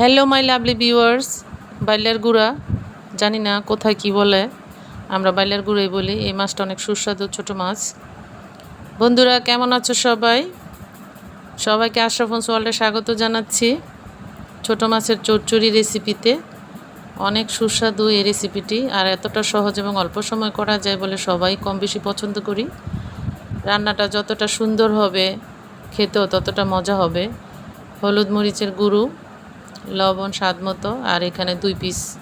Hello my lovely viewers বাইলের গুঁড়া, জানি না কোথায় কি বলে। আমরা বাইলের গুঁড়াই বলি, এই মাছটা অনেক সুস্বাদু ছোট মাছ। বন্ধুরা, কেমন আছো সবাই? সবাইকে আশরাফন্স ওয়ার্ল্ডে স্বাগত জানাচ্ছি ছোট মাছের চচ্চড়ি রেসিপিতে অনেক সুস্বাদু এই রেসিপিটি আর এতটা সহজ এবং অল্প সময় করা যায় বলে সবাই কম বেশি পছন্দ করি। রান্নাটা যতটা সুন্দর হবে, খেতেও ততটা মজা হবে। হলুদ মরিচের গুঁড়ো লবণ, স্বাদ মতো। আর এখানে দুই পিস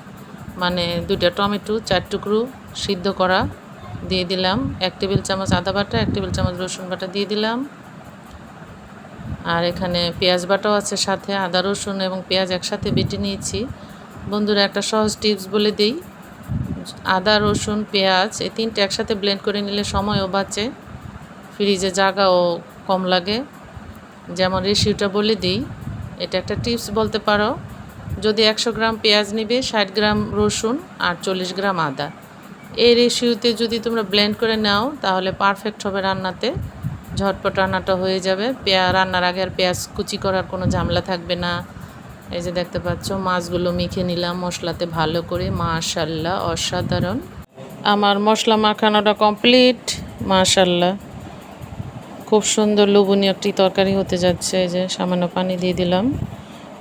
মানে দুইটা টমেটো, চার টুকরো সিদ্ধ করা দিয়ে দিলাম। এক টেবিল চামচ আদা বাটা, এক টেবিল চামচ রসুন বাটা দিয়ে দিলাম। আর এখানে পেঁয়াজ বাটাও আছে সাথে। আদা, রসুন এবং পেঁয়াজ একসাথে বেটে নিয়েছি। বন্ধুরা, একটা সহজ টিপস বলে দিই। আদা, রসুন, পেঁয়াজ এই তিনটে একসাথে ব্লেন্ড করে নিলে সময়ও বাঁচে। ফ্রিজে জায়গাও কম লাগে। যেমন রেশিওটা বলে দিই। এটা একটা টিপস বলতে পারো। যদি একশো গ্রাম পেঁয়াজ নিবে, ষাট গ্রাম রসুন আর চল্লিশ গ্রাম আদা। এই রেশিওতে যদি তোমরা ব্লেন্ড করে নাও, তাহলে পারফেক্ট হবে রান্নাতে। ঝটপট রান্নাটা হয়ে যাবে। পেঁয়া রান্নার আগে আর পেঁয়াজ কুচি করার কোনো ঝামেলা থাকবে না। এই যে দেখতে পাচ্ছ, মাছগুলো মেখে নিলাম মশলাতে ভালো করে। মাশাল্লাহ, অসাধারণ। আমার মশলা মাখানোটা কমপ্লিট মাশাল্লাহ। খুব সুন্দর লোভনীয় একটি তরকারি হতে যাচ্ছে, এই যে সামান্য পানি দিয়ে দিলাম।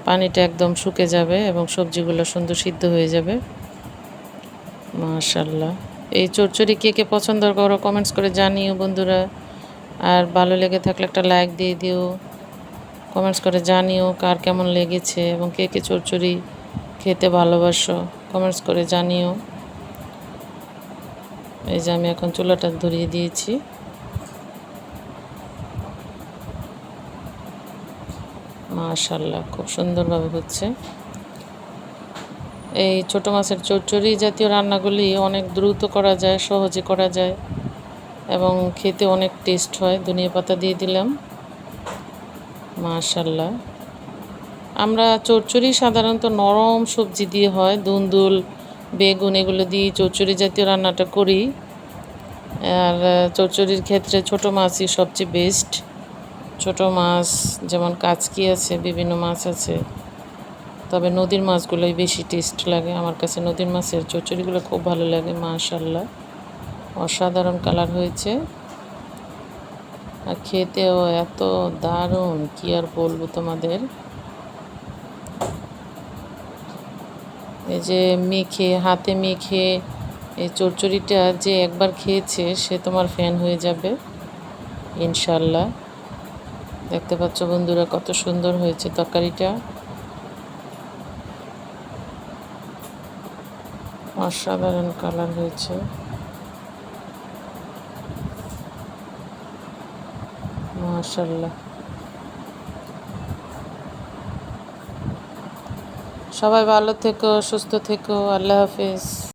পানিটা একদম শুকে যাবে এবং সবজিগুলো সুন্দর সিদ্ধ হয়ে যাবে। মাশাল্লাহ এই চচ্চড়ি কে কে পছন্দ করো কমেন্টস করে জানিও বন্ধুরা। আর ভালো লেগে থাকলে একটা লাইক দিয়ে দিও। কমেন্টস করে জানিও কার কেমন লেগেছে এবং কে কে চচ্চড়ি খেতে ভালোবাসো। কমেন্টস করে জানিও। এই যে আমি এখন চুলাটা ধরিয়ে দিয়েছি। মাশাল্লাহ খুব সুন্দরভাবে হচ্ছে। এই ছোট মাছের চচ্চড়ি জাতীয় রান্নাগুলি অনেক দ্রুত করা যায়, সহজে করা যায় এবং খেতে অনেক টেস্ট হয়। ধনিয়া পাতা দিয়ে দিলাম। মাশাল্লাহ আমরা চচ্চড়ি সাধারণত নরম সবজি দিয়ে হয়, দুন্দুল, বেগুন এগুলো দিয়ে চচ্চড়ি জাতীয় রান্নাটা করি। আর চচ্চড়ির ক্ষেত্রে ছোট মাছই সবচেয়ে বেস্ট ছোট মাছ, যেমন কাচকি আছে, বিভিন্ন মাছ আছে। তবে নদীর মাছগুলোই বেশি টেস্ট লাগে। আমার কাছে নদীর মাছের চচ্চড়িগুলো খুব ভালো লাগে মাশাল্লাহ অসাধারণ কালার হয়েছে। আর খেতেও এত দারুণ, কি আর বলব তোমাদের? এই যে মেখে, হাতে মেখে এই চচ্চড়িটা যে একবার খেয়েছে, সে তোমার ফ্যান হয়ে যাবে ইনশাল্লাহ দেখতে পাচ্ছ বন্ধুরা কত সুন্দর হয়েছে তরকারিটা। অসাধারণ কালার হয়েছে। মাশাল্লাহ সবাই ভালো থেকো, সুস্থ থেকো, আল্লাহ হাফিজ।